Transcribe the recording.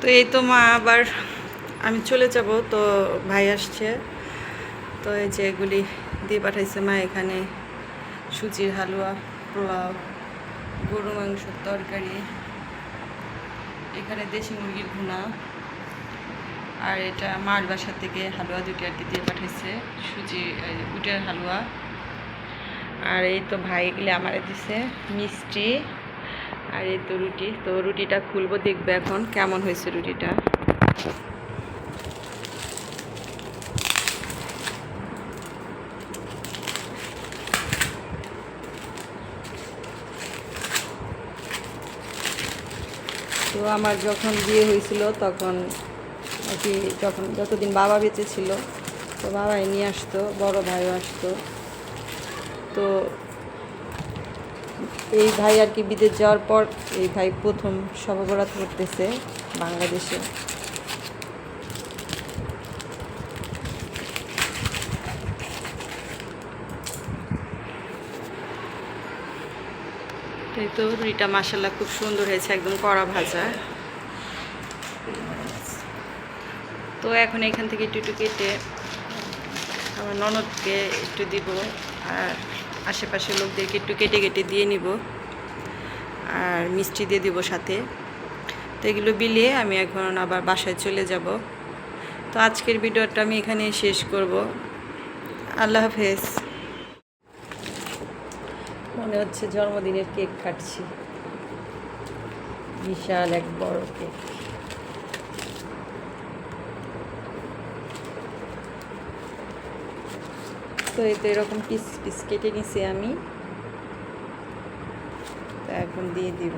তো এই তো মা আবার, আমি চলে যাব, তো ভাই আসছে। তো এই যে এগুলি দিয়ে পাঠাইছে মা এখানে, সুজির হালুয়া, পোলাও, গরু মাংসের তরকারি, এখানে দেশি মুরগির ভুনা, আর এটা মার বাসা থেকে হালুয়া দুটি আর কি দিয়ে পাঠাইছে, সুজি উটের হালুয়া। আর এই তো ভাই এগুলি আমারে দিছে, মিষ্টি আর এই তো রুটি। তো রুটিটা খুলবো, দেখবে এখন কেমন হয়েছে রুটিটা। তো আমার যখন বিয়ে হয়েছিল তখন কি, যখন যতদিন বাবা বেঁচে ছিল, তো বাবাই নিয়ে আসতো, বড় ভাইও আসতো। তো এই ভাই আর কি বিদেশ যাওয়ার পর এই ভাই প্রথম সববরাত করতেছে বাংলাদেশে। এই তো রুটিটা মাসাল্লাহ খুব সুন্দর হয়েছে, একদম কড়া ভাজা। তো এখন এখান থেকে একটু একটু কেটে আমার ননদকে একটু দিব, আর আশেপাশের লোকদেরকে একটু কেটে কেটে দিয়ে নিব আর মিষ্টি দিয়ে দিব সাথে। তো এগুলো বিলিয়ে আমি এখন আবার বাসায় চলে যাব। তো আজকের ভিডিওটা আমি এখানে শেষ করব। আল্লাহ হাফেজ। মনে হচ্ছে জন্মদিনের কেক কাটছি। বিশাল এক বড় কেক। তো এই তো এরকম পিস পিস কেটে নিছি আমি। তা এখন দিয়ে দিব।